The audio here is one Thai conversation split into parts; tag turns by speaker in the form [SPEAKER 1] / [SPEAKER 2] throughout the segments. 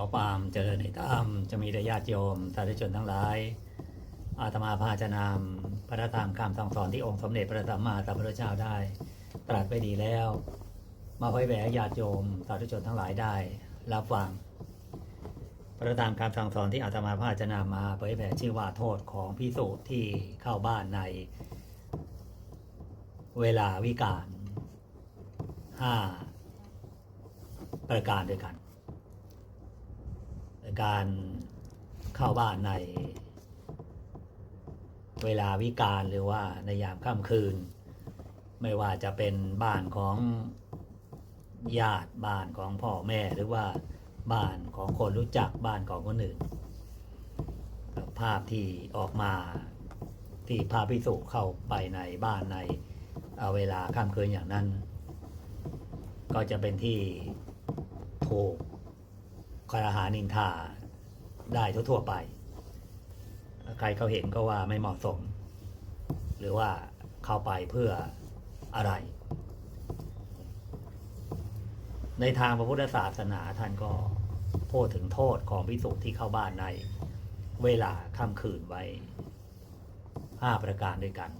[SPEAKER 1] อความเจริญในธรรมจะมีแต่ญาติโยมสาธุชนทั้งหลาย อาตมาพาจะนำพระธรรมคำสั่งสอนที่องค์สมเด็จพระสัมมาสัมพุทธเจ้าได้ ตรัสไปดีแล้ว มาเผยแผ่ให้ญาติโยมสาธุชนทั้งหลายได้ รับฟัง พระธรรมคำสั่งสอนที่อาตมาพาจะนำมาเผยแผ่ชื่อว่าโทษของพิสูจน์ที่เข้าบ้านใน เวลาวิกาลห้าประการด้วยกัน การเข้าบ้านใน เวลาวิกาลหรือว่าในยามค่ำคืน ไม่ว่าจะเป็นบ้านของญาติบ้านของพ่อแม่หรือว่าบ้านของคนรู้จักบ้านของคนอื่นภาพที่ออกมาที่พาพิสุเข้าไปในบ้านในเเวลาค่ำคืนอย่างนั้น ก็จะเป็นที่ถูก คารหานินทาได้ทั่วๆไป ใครเขาเห็นก็ว่าไม่เหมาะสม หรือว่าเข้าไปเพื่ออะไร ในทางพระพุทธศาสนาท่านก็พูดถึงโทษของพิสุที่เข้าบ้านในเวลาค่ำคืนไว้ห้าประการด้วยกัน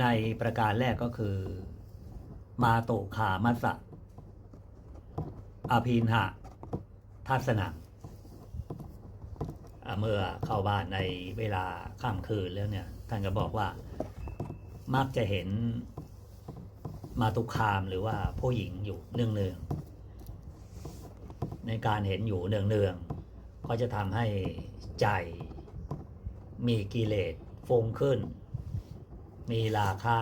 [SPEAKER 1] ในประการแรกก็คือ มาโตขามัสสะ อภินหะทัศนังเมื่อเข้าบ้านในเวลาค่ำคืนแล้วเนี่ย ท่านก็บอกว่า มักจะเห็นมาตุคามหรือว่าผู้หญิงอยู่เนืองๆในการเห็นอยู่เนืองๆก็จะทำให้ใจมีกิเลสฟงขึ้น มีราคะ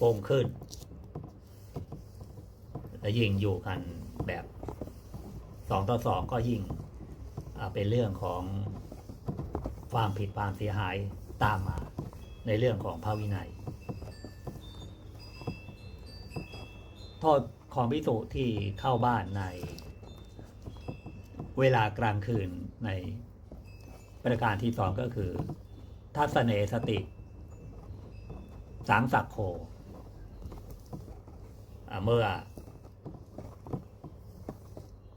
[SPEAKER 1] ฟงขึ้น และยิ่งอยู่กันแบบสองต่อสองก็ยิ่งเป็นเรื่องของความผิดความเสียหายตามมาในเรื่องของพระวินัย โทษของพิสุที่เข้าบ้านในเวลากลางคืนในประการที่สองก็คือทัศเนสติ สังสักโค เมื่อ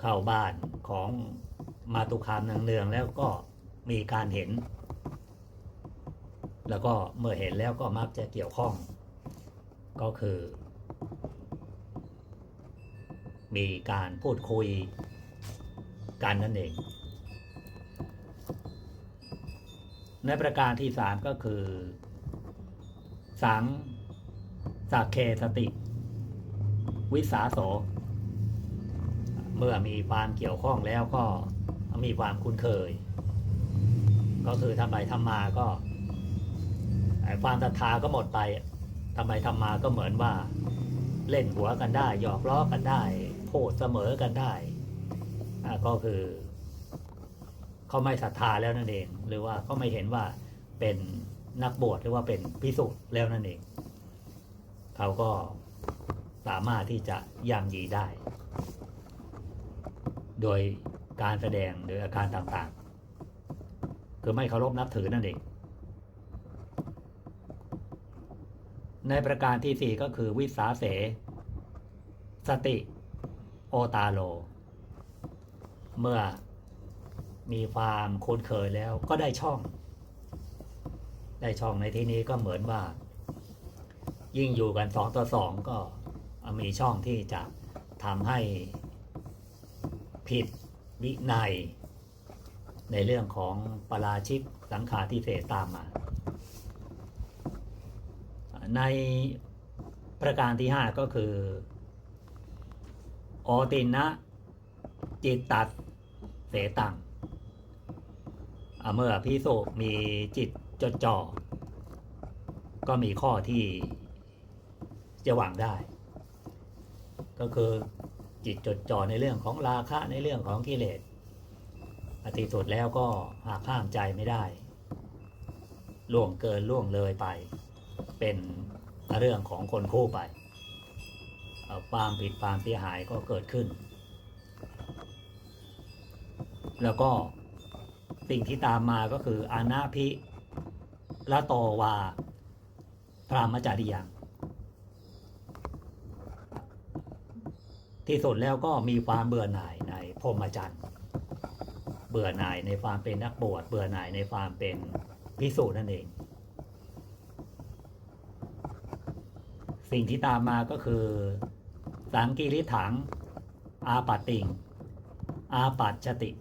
[SPEAKER 1] เข้าบ้านของมาตุคามเนืองๆแล้วก็มีการเห็น แล้วก็เมื่อเห็นแล้วก็มักจะเกี่ยวข้อง ก็คือ มีการพูดคุยกันนั่นเอง ในประการที่สามก็คือ สังสักเคสติ วิสาโส เมื่อมีความเกี่ยวข้องแล้วก็มีความคุ้นเคย ก็คือทำไปทำมาก็ความศรัทธาก็หมดไปทำไมทำมาก็เหมือนว่า เล่นหัวกันได้ หยอกล้อกันได้โพดเสมอกันได้ก็คือเขาไม่ศรัทธาแล้วนั่นเอง หรือว่าเขาไม่เห็นว่าเป็นนักบวชหรือว่าเป็นพิสุแล้วนั่นเอง เขาก็สามารถที่จะย่ำยีได้ โดยการแสดงหรืออาการต่างๆ คือไม่เคารพนับถือนั่นเอง ในประการที่สี่ก็คือวิสาเส สติ โอตาโล เมื่อมีความคุ้นเคยแล้วก็ได้ช่อง ได้ช่องในที่นี้ก็เหมือนว่า ยิ่งอยู่กันสองต่อสองก็มีช่องที่จะทำให้ ผิดวินัย ในเรื่องของปราชิกสังขารที่เศษตามมา ในประการที่ห้าก็คือ อตินะจิตตัดเสตังเมื่อพิสุมีจิตจดจ่อ ก็มีข้อที่จะหวังได้ ก็คือ จิตจดจ่อในเรื่องของราคะในเรื่องของกิเลสอติสุดแล้วก็หากห้ามใจไม่ได้ ล่วงเกินล่วงเลยไป เป็นเรื่องของคนคู่ไปความผิดความเสียหายก็เกิดขึ้น แล้วก็สิ่งที่ตามมาก็คืออานาพิละโตวาพรามจาริยัง ที่สุดแล้วก็มีความเบื่อหน่ายในพรหมจรรย์เบื่อหน่ายในความเป็นนักบวชเบื่อหน่ายในความเป็นพิสูจน์นั่นเอง สิ่งที่ตามมาก็คือ สังกิริถัง อาปัตติง อาปัตชติ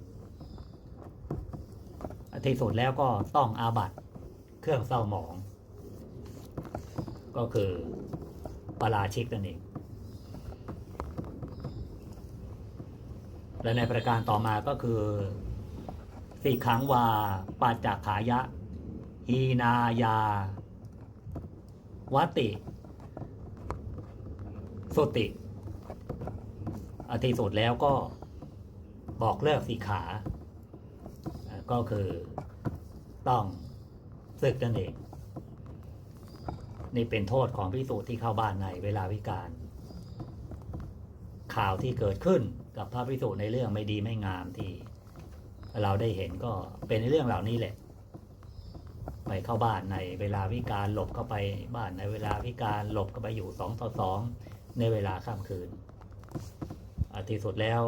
[SPEAKER 1] ที่สุดแล้วก็ต้องอาบัตเครื่องเศร้าหมอง ก็คือปราชิกนั่นเอง และในประการต่อมาก็คือสิกขังวาปัจจขายะฮีนายาวติ สุติ อธิสุดแล้วก็บอกเลิกสิกขาอ่าก็คือต้องศึกนั่นเอง นี่เป็นโทษของพิสูจน์ที่เข้าบ้านในเวลาวิการ ข่าวที่เกิดขึ้น กับพระพิสูจน์ในเรื่องไม่ดีไม่งามที่ เราได้เห็นก็เป็นในเรื่องเหล่านี้แหละ ไปเข้าบ้านในเวลาวิการหลบเข้าไปบ้านในเวลาวิการหลบเข้าไปอยู่สองต่อสองในเวลาค่ำคืนอที่สุดแล้ว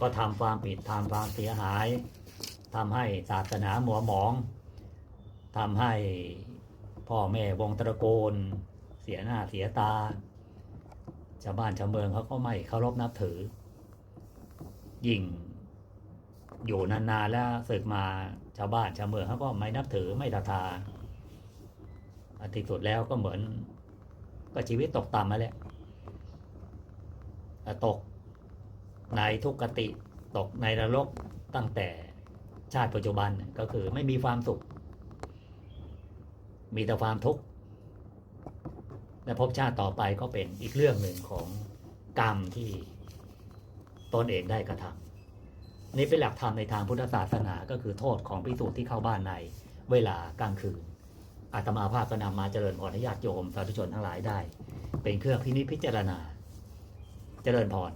[SPEAKER 1] ก็ทำความผิดทำความเสียหายทำให้ศาสนาหมัวหมองทำให้พ่อแม่วงตระโกนเสียหน้าเสียตา ชาวบ้านชาวเมืองเขาก็ไม่เคารพนับถือ ยิ่งอยู่นานๆแล้วศึกมาชาวบ้านชาวเมืองเขาก็ไม่นับถือไม่ศรัทธาอที่สุดแล้วก็เหมือน ก็ชีวิตตกต่ำมาแหละอะตกในทุกขติตกในนรกตั้งแต่ชาติปัจจุบันก็คือไม่มีความสุข มีแต่ความทุกข์ และภพชาติต่อไปก็เป็นอีกเรื่องหนึ่งของกรรมที่ตนเองได้กระทำนี่เป็นหลักธรรมในทางพุทธศาสนาก็คือโทษของพิสูจน์ที่เข้าบ้านในเวลากลางคืนอาตมาภาพก็นำมาเจริญพรให้ญาติโยมสาธุชนทั้งหลายได้ เป็นเครื่องพินิจพิจารณา เจริญพร